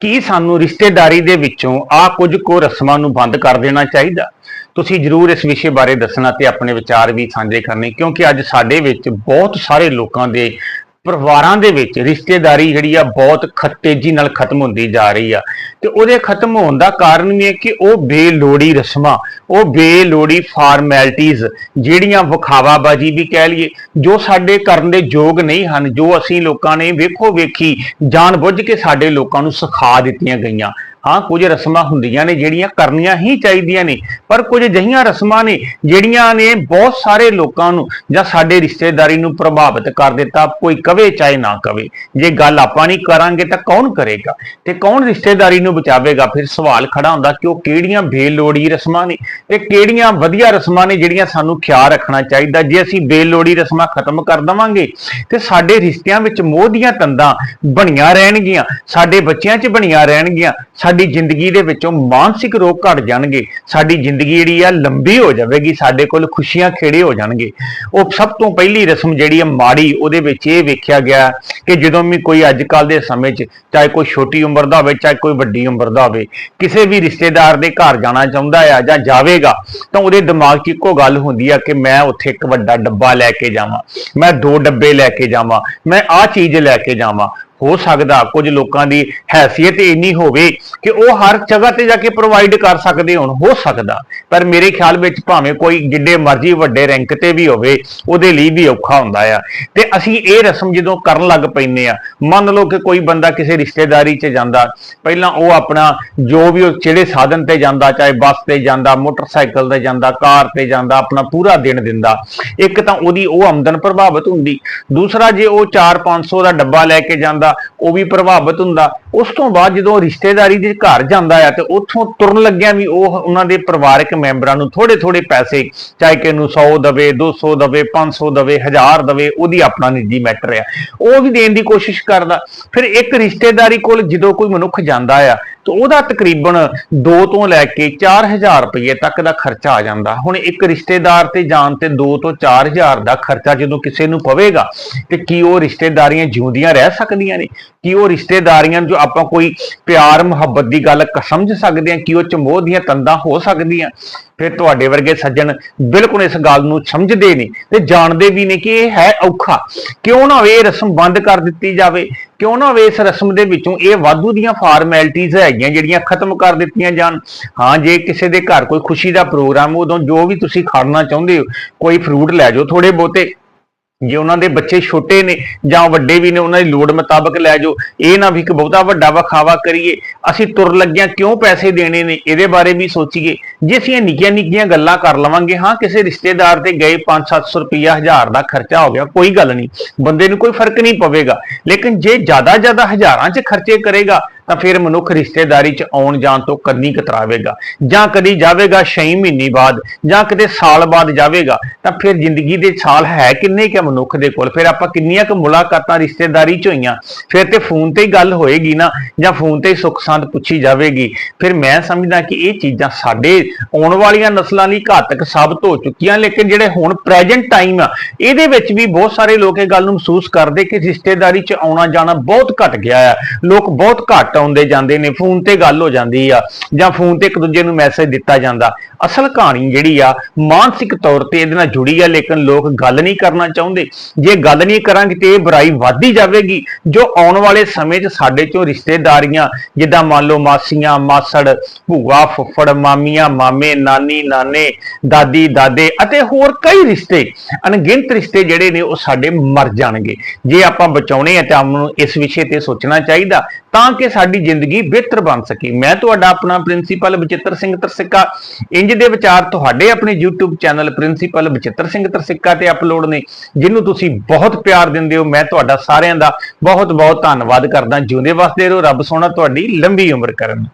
ਕੀ ਸਾਨੂੰ ਰਿਸ਼ਤੇਦਾਰੀ ਦੇ ਵਿੱਚੋਂ ਆ ਕੁਝ ਕੋ ਰਸਮਾਂ ਨੂੰ ਬੰਦ ਕਰ ਦੇਣਾ ਚਾਹੀਦਾ? ਤੁਸੀਂ ਜਰੂਰ ਇਸ ਵਿਸ਼ੇ ਬਾਰੇ ਦੱਸਣਾ ਤੇ ਆਪਣੇ ਵਿਚਾਰ ਵੀ ਸਾਂਝੇ ਕਰਨੇ, ਕਿਉਂਕਿ ਅੱਜ ਸਾਡੇ ਵਿੱਚ ਬਹੁਤ ਸਾਰੇ ਲੋਕਾਂ ਦੇ ਪਰਿਵਾਰਾਂ ਦੇ ਵਿੱਚ ਰਿਸ਼ਤੇਦਾਰੀ ਜਿਹੜੀ ਆ ਬਹੁਤ ਖ- ਤੇਜ਼ੀ ਨਾਲ ਖਤਮ ਹੁੰਦੀ ਜਾ ਰਹੀ ਆ। ਤੇ ਉਹਦੇ ਖਤਮ ਹੋਣ ਦਾ ਕਾਰਨ ਵੀ ਹੈ ਕਿ ਉਹ ਬੇਲੋੜੀ ਰਸਮਾਂ, ਉਹ ਬੇਲੋੜੀ ਫਾਰਮੈਲਿਟੀਆਂ ਜਿਹੜੀਆਂ ਵਿਖਾਵਾਬਾਜੀ ਵੀ ਕਹਿ ਲਈਏ, ਜੋ ਸਾਡੇ ਕਰਨ ਦੇ ਯੋਗ ਨਹੀਂ ਹਨ, ਜੋ ਅਸੀਂ ਲੋਕਾਂ ਨੇ ਵੇਖੋ ਵੇਖੀ ਜਾਣਬੁੱਝ ਕੇ ਸਾਡੇ ਲੋਕਾਂ ਨੂੰ ਸਿਖਾ ਦਿੱਤੀਆਂ ਗਈਆਂ। ਹਾਂ, ਕੁਝ ਰਸਮਾਂ ਹੁੰਦੀਆਂ ਨੇ ਜਿਹੜੀਆਂ ਕਰਨੀਆਂ ਹੀ ਚਾਹੀਦੀਆਂ ਨੇ, ਪਰ ਕੁਝ ਅਜਿਹੀਆਂ ਰਸਮਾਂ ਨੇ ਜਿਹੜੀਆਂ ਨੇ ਬਹੁਤ ਸਾਰੇ ਲੋਕਾਂ ਨੂੰ ਜਾਂ ਸਾਡੇ ਰਿਸ਼ਤੇਦਾਰੀ ਨੂੰ ਪ੍ਰਭਾਵਿਤ ਕਰ ਦਿੱਤਾ, ਕੋਈ ਕਵੇ ਚਾਹੇ ਨਾ ਕਵੇ। ਜੇ ਗੱਲ ਆਪਾਂ ਨਹੀਂ ਕਰਾਂਗੇ ਤਾਂ ਕੌਣ ਕਰੇਗਾ? ਤੇ ਕੌਣ ਰਿਸ਼ਤੇਦਾਰੀ ਨੂੰ ਬਚਾਵੇਗਾ? ਫਿਰ ਸਵਾਲ ਖੜਾ ਹੁੰਦਾ ਕਿ ਉਹ ਕਿਹੜੀਆਂ ਬੇਲੋੜੀ ਰਸਮਾਂ ਨੇ? ਤੇ ਕਿਹੜੀਆਂ ਵਧੀਆ ਰਸਮਾਂ ਨੇ ਜਿਹੜੀਆਂ ਸਾਨੂੰ ਖਿਆਲ ਰੱਖਣਾ ਚਾਹੀਦਾ? ਜੇ ਅਸੀਂ ਬੇਲੋੜੀ ਰਸਮਾਂ ਖਤਮ ਕਰ ਦਵਾਂਗੇ, ਤੇ ਸਾਡੇ ਰਿਸ਼ਤਿਆਂ ਵਿੱਚ ਮੋਹ ਦੀਆਂ ਤੰਦਾਂ ਬਣੀਆਂ ਰਹਿਣਗੀਆਂ, ਸਾਡੇ ਬੱਚਿਆਂ 'ਚ ਬਣੀਆਂ ਰਹਿਣਗੀਆਂ, ਸਾਡੇ ਜ਼ਿੰਦਗੀ ਦੇ ਵਿੱਚੋਂ ਮਾਨਸਿਕ ਰੋਗ ਘਟ ਜਾਣਗੇ, ਸਾਡੀ ਜ਼ਿੰਦਗੀ ਜਿਹੜੀ ਆ ਲੰਬੀ ਹੋ ਜਾਵੇਗੀ, ਸਾਡੇ ਕੋਲ ਖੁਸ਼ੀਆਂ ਖੇੜੇ ਹੋ ਜਾਣਗੇ। ਉਹ ਸਭ ਤੋਂ ਪਹਿਲੀ ਰਸਮ ਜਿਹੜੀ ਆ ਮਾੜੀ, ਉਹਦੇ ਵਿੱਚ ਇਹ ਵੇਖਿਆ ਗਿਆ ਕਿ ਜਦੋਂ ਵੀ ਕੋਈ ਅੱਜ ਕੱਲ ਦੇ ਸਮੇਂ 'ਚ ਚਾਹੇ ਕੋਈ ਛੋਟੀ ਉਮਰ ਦਾ ਹੋਵੇ, ਚਾਹੇ ਕੋਈ ਵੱਡੀ ਉਮਰ ਦਾ ਹੋਵੇ, ਕਿਸੇ ਵੀ ਰਿਸ਼ਤੇਦਾਰ ਦੇ ਘਰ ਜਾਣਾ ਚਾਹੁੰਦਾ ਆ ਜਾਂ ਜਾਵੇਗਾ, ਤਾਂ ਉਹਦੇ ਦਿਮਾਗ 'ਚ ਇੱਕੋ ਗੱਲ ਹੁੰਦੀ ਆ ਕਿ ਮੈਂ ਉੱਥੇ ਇੱਕ ਵੱਡਾ ਡੱਬਾ ਲੈ ਕੇ ਜਾਵਾਂ, ਮੈਂ ਦੋ ਡੱਬੇ ਲੈ ਕੇ ਜਾਵਾਂ, ਮੈਂ ਆਹ ਚੀਜ਼ ਲੈ ਕੇ ਜਾਵਾਂ। ਹੋ ਸਕਦਾ, ਕੁਝ ਲੋਕਾਂ ਦੀ ਹੈਸੀਅਤ ਇੰਨੀ ਹੋਵੇ ਕਿ ਉਹ ਹਰ ਜਗ੍ਹਾ ਤੇ ਜਾ ਕੇ ਪ੍ਰੋਵਾਈਡ ਕਰ ਸਕਦੇ ਹੋਣ, ਹੋ ਸਕਦਾ। ਪਰ ਮੇਰੇ ਖਿਆਲ ਵਿੱਚ ਭਾਵੇਂ ਕੋਈ ਜਿੱਡੇ ਮਰਜ਼ੀ ਵੱਡੇ ਰੈਂਕ ਤੇ ਵੀ ਹੋਵੇ, ਉਹਦੇ ਲਈ ਵੀ ਔਖਾ ਹੁੰਦਾ ਆ। ਤੇ ਅਸੀਂ ਇਹ ਰਸਮ ਜਦੋਂ ਕਰਨ ਲੱਗ ਪੈਂਦੇ ਆ, ਮੰਨ ਲਓ ਕਿ ਕੋਈ ਬੰਦਾ ਕਿਸੇ ਰਿਸ਼ਤੇਦਾਰੀ 'ਚ ਜਾਂਦਾ, ਪਹਿਲਾਂ ਉਹ ਆਪਣਾ ਜੋ ਵੀ ਉਹ ਜਿਹੜੇ ਸਾਧਨ ਤੇ ਜਾਂਦਾ, ਚਾਹੇ ਬੱਸ ਤੇ ਜਾਂਦਾ, ਮੋਟਰਸਾਈਕਲ ਤੇ ਜਾਂਦਾ, ਕਾਰ ਤੇ ਜਾਂਦਾ, ਆਪਣਾ ਪੂਰਾ ਦਿਨ ਦਿੰਦਾ, ਇੱਕ ਤਾਂ ਉਹਦੀ ਉਹ ਆਮਦਨ ਪ੍ਰਭਾਵਿਤ ਹੁੰਦੀ। ਦੂਸਰਾ ਜੇ ਉਹ 4-500 ਦਾ ਡੱਬਾ ਲੈ ਕੇ ਜਾਂਦਾ ਉਹ ਵੀ ਪ੍ਰਭਾਵਿਤ ਹੁੰਦਾ। ਉਸ ਤੋਂ ਬਾਅਦ ਜਦੋਂ ਰਿਸ਼ਤੇਦਾਰੀ ਦੇ ਘਰ ਜਾਂਦਾ ਆ ਤੇ ਉੱਥੋਂ ਤੁਰਨ ਲੱਗਿਆ ਵੀ ਉਹ ਉਹਨਾਂ ਦੇ ਪਰਿਵਾਰਕ ਮੈਂਬਰਾਂ ਨੂੰ ਥੋੜੇ ਥੋੜੇ ਪੈਸੇ, ਚਾਹੇ ਕਿ ਨੂੰ 100 ਦਵੇ 200 ਦਵੇ 500 ਦਵੇ 1000 ਦਵੇ, ਉਹਦੀ ਆਪਣਾ ਨਿੱਜੀ ਮੈਟਰ ਆ। ਉਹ ਵੀ ਦੇਣ ਦੀ ਕੋਸ਼ਿਸ਼ ਕਰਦਾ। ਫਿਰ ਇੱਕ ਰਿਸ਼ਤੇਦਾਰੀ ਕੋਲ ਜਦੋਂ ਕੋਈ ਮਨੁੱਖ ਜਾਂਦਾ ਆ ਤਾਂ ਉਹਦਾ ਤਕਰੀਬਨ 2 ਤੋਂ ਲੈ ਕੇ 4000 ਰੁਪਏ ਤੱਕ ਦਾ ਖਰਚਾ ਆ ਜਾਂਦਾ। ਹੁਣ ਇੱਕ ਰਿਸ਼ਤੇਦਾਰ ਤੇ ਜਾਣ ਤੇ 2 ਤੋਂ 4000 ਦਾ ਖਰਚਾ ਜਦੋਂ ਕਿਸੇ ਨੂੰ ਪਵੇਗਾ, ਤੇ ਕੀ ਉਹ ਰਿਸ਼ਤੇਦਾਰੀਆਂ ਜਿਉਂਦੀਆਂ ਰਹਿ ਸਕਦੀਆਂ ਨੇ? ਕੀ ਉਹ ਰਿਸ਼ਤੇਦਾਰੀਆਂ ਜੋ ਆਪਾਂ ਕੋਈ ਪਿਆਰ, ਮੁਹੱਬਤ ਦੀ ਗੱਲ ਸਮਝ ਸਕਦੇ ਹਾਂ, ਕਿ ਉਹ ਚਮੋਹ ਦੀਆਂ ਤੰਦਾਂ ਹੋ ਸਕਦੀਆਂ? ਫਿਰ ਤੁਹਾਡੇ ਵਰਗੇ ਸੱਜਣ ਬਿਲਕੁਲ ਇਸ ਗੱਲ ਨੂੰ ਸਮਝਦੇ ਨੇ ਤੇ ਜਾਣਦੇ ਵੀ ਨੇ ਕਿ ਇਹ ਹੈ ਔਖਾ। ਕਿਉਂ ਨਾ ਹੋਵੇ, ਇਹ ਰਸਮ ਬੰਦ ਕਰ ਦਿੱਤੀ ਜਾਵੇ। ਕਿਉਂ ਨਾ ਹੋਵੇ ਇਸ ਰਸਮ ਦੇ ਵਿੱਚੋਂ ਇਹ ਵਾਧੂ ਦੀਆਂ ਫਾਰਮੈਲਿਟੀਆਂ ਹੈਗੀਆਂ ਜਿਹੜੀਆਂ ਖਤਮ ਕਰ ਦਿੱਤੀਆਂ ਜਾਣ? ਹਾਂ, ਜੇ ਕਿਸੇ ਦੇ ਘਰ ਕੋਈ ਖੁਸ਼ੀ ਦਾ ਪ੍ਰੋਗਰਾਮ ਉਦੋਂ ਜੋ ਵੀ ਤੁਸੀਂ ਖਾਣਾ ਚਾਹੁੰਦੇ ਹੋ, ਕੋਈ ਫਰੂਟ ਲੈ ਜਾਓ ਥੋੜੇ ਬਹੁਤੇ। ਜੇ ਉਹਨਾਂ ਦੇ ਬੱਚੇ ਛੋਟੇ ਨੇ ਜਾਂ ਵੱਡੇ ਵੀ ਨੇ, ਉਹਨਾਂ ਦੀ ਲੋੜ ਮੁਤਾਬਕ ਲੈ ਜਾਓ। ਇਹ ਨਾ ਵੀ ਕਿ ਬਹੁਤਾ ਵੱਡਾ ਵਖਾਵਾ ਕਰੀਏ, ਅਸੀਂ ਤੁਰ ਲੱਗਿਆਂ ਕਿਉਂ ਪੈਸੇ ਦੇਣੇ ਨੇ? ਇਹਦੇ ਬਾਰੇ ਵੀ ਸੋਚੀਏ। ਜੇ ਅਸੀਂ ਇਹ ਨਿੱਕੀਆਂ ਨਿੱਕੀਆਂ ਗੱਲਾਂ ਕਰ ਲਵਾਂਗੇ, ਹਾਂ, ਕਿਸੇ ਰਿਸ਼ਤੇਦਾਰ ਤੇ ਗਏ 5-700 ਰੁਪਈਆ, ਹਜ਼ਾਰ ਦਾ ਖਰਚਾ ਹੋ ਗਿਆ, ਕੋਈ ਗੱਲ ਨਹੀਂ। ਬੰਦੇ ਨੂੰ ਕੋਈ ਫ਼ਰਕ ਨਹੀਂ ਪਵੇਗਾ। ਲੇਕਿਨ ਜੇ ਜ਼ਿਆਦਾ ਜ਼ਿਆਦਾ ਹਜ਼ਾਰਾਂ 'ਚ ਖਰਚੇ ਕਰੇਗਾ ਤਾਂ ਫਿਰ ਮਨੁੱਖ ਰਿਸ਼ਤੇਦਾਰੀ 'ਚ ਆਉਣ ਜਾਣ ਤੋਂ ਕੰਨੀ ਕਤਰਾਵੇਗਾ। ਜਾਂ ਕਦੀ ਜਾਵੇਗਾ 6 ਮਹੀਨੇ ਬਾਅਦ, ਜਾਂ ਕਿਤੇ ਸਾਲ ਬਾਅਦ ਜਾਵੇਗਾ, ਤਾਂ ਫਿਰ ਜ਼ਿੰਦਗੀ ਦੇ ਸਾਲ ਹੈ ਕਿੰਨੇ ਕਿ ਮਨੁੱਖ ਦੇ ਕੋਲ? ਫਿਰ ਆਪਾਂ ਕਿੰਨੀਆਂ ਕੁ ਮੁਲਾਕਾਤਾਂ ਰਿਸ਼ਤੇਦਾਰੀ 'ਚ ਹੋਈਆਂ? ਫਿਰ ਤੇ ਫੋਨ ਤੇ ਹੀ ਗੱਲ ਹੋਏਗੀ ਨਾ, ਜਾਂ ਫੋਨ ਤੇ ਹੀ ਸੁੱਖ ਸੰਦ ਪੁੱਛੀ ਜਾਵੇਗੀ। ਫਿਰ ਮੈਂ ਸਮਝਦਾ ਕਿ ਇਹ ਚੀਜ਼ਾਂ ਸਾਡੇ ਆਉਣ ਵਾਲੀਆਂ ਨਸਲਾਂ ਲਈ ਘਾਤਕ ਸਾਬਤ ਹੋ ਚੁੱਕੀਆਂ, ਲੇਕਿਨ ਜਿਹੜੇ ਹੁਣ ਪ੍ਰੈਜ਼ੈਂਟ ਟਾਈਮ ਆ, ਇਹਦੇ ਵਿੱਚ ਵੀ ਬਹੁਤ ਸਾਰੇ ਲੋਕ ਇਹ ਗੱਲ ਨੂੰ ਮਹਿਸੂਸ ਕਰਦੇ ਕਿ ਰਿਸ਼ਤੇਦਾਰੀ 'ਚ ਆਉਣਾ ਜਾਣਾ ਬਹੁਤ ਘਟ ਗਿਆ ਆ। ਲੋਕ ਬਹੁਤ ਘੱਟ ਆਉਂਦੇ ਜਾਂਦੇ ਨੇ, ਫੋਨ ਤੇ ਗੱਲ ਹੋ ਜਾਂਦੀ ਆ ਜਾਂ ਫੋਨ ਤੇ ਇੱਕ ਦੂਜੇ ਨੂੰ ਮੈਸੇਜ ਦਿੱਤਾ ਜਾਂਦਾ। ਅਸਲ ਕਹਾਣੀ ਜਿਹੜੀ ਆ, ਮਾਨਸਿਕ ਤੌਰ ਤੇ ਇਹਦੇ ਨਾਲ ਜੁੜੀ ਆ, ਲੇਕਿਨ ਲੋਕ ਗੱਲ ਨਹੀਂ ਕਰਨਾ ਚਾਹੁੰਦੇ। ਜੇ ਗੱਲ ਨਹੀਂ ਕਰਾਂਗੇ ਤੇ ਇਹ ਬੁਰਾਈ ਵੱਧਦੀ ਜਾਵੇਗੀ। ਜੋ ਆਉਣ ਵਾਲੇ ਸਮੇਂ 'ਚ ਸਾਡੇ ਚੋਂ ਰਿਸ਼ਤੇਦਾਰੀਆਂ, ਜਿੱਦਾਂ ਮੰਨ ਲਓ ਮਾਸੀਆਂ, ਮਾਸੜ, ਭੂਆ, ਫੁੱਫੜ, ਮਾਮੀਆਂ, ਮਾਮੇ, ਨਾਨੀ, ਨਾਨੇ, ਦਾਦੀ, ਦਾਦੇ ਅਤੇ ਹੋਰ ਕਈ ਰਿਸ਼ਤੇ, ਅਣਗਿਣਤ ਰਿਸ਼ਤੇ ਜਿਹੜੇ ਨੇ, ਉਹ ਸਾਡੇ ਮਰ ਜਾਣਗੇ। ਜੇ ਆਪਾਂ ਬਚਾਉਣੇ ਆ ਤਾਂ ਸਾਨੂੰ ਇਸ ਵਿਸ਼ੇ ਤੇ ਸੋਚਣਾ ਚਾਹੀਦਾ, ਤਾਂ ਕਿ ਸਾਡੇ ਸਾਡੀ ਜ਼ਿੰਦਗੀ ਬਿਹਤਰ ਬਣ ਸਕੇ। ਮੈਂ ਤੁਹਾਡਾ ਆਪਣਾ ਪ੍ਰਿੰਸੀਪਲ ਬਚਿੱਤਰ ਸਿੰਘ ਤਰਸਿੱਕਾ। ਇੰਜ ਦੇ ਵਿਚਾਰ ਤੁਹਾਡੇ ਆਪਣੇ YouTube channel principal Bachittar Singh Tarsikka ਤੇ ਅਪਲੋਡ ਨੇ, ਜਿਹਨੂੰ ਤੁਸੀਂ ਬਹੁਤ ਪਿਆਰ ਦਿੰਦੇ ਹੋ। ਮੈਂ ਤੁਹਾਡਾ ਸਾਰਿਆਂ ਦਾ ਬਹੁਤ ਬਹੁਤ ਧੰਨਵਾਦ ਕਰਦਾ। ਜਿਉਂਦੇ ਵਸਦੇ ਰਹੋ। ਰੱਬ ਸੋਹਣਾ ਤੁਹਾਡੀ ਲੰਬੀ ਉਮਰ ਕਰਨ।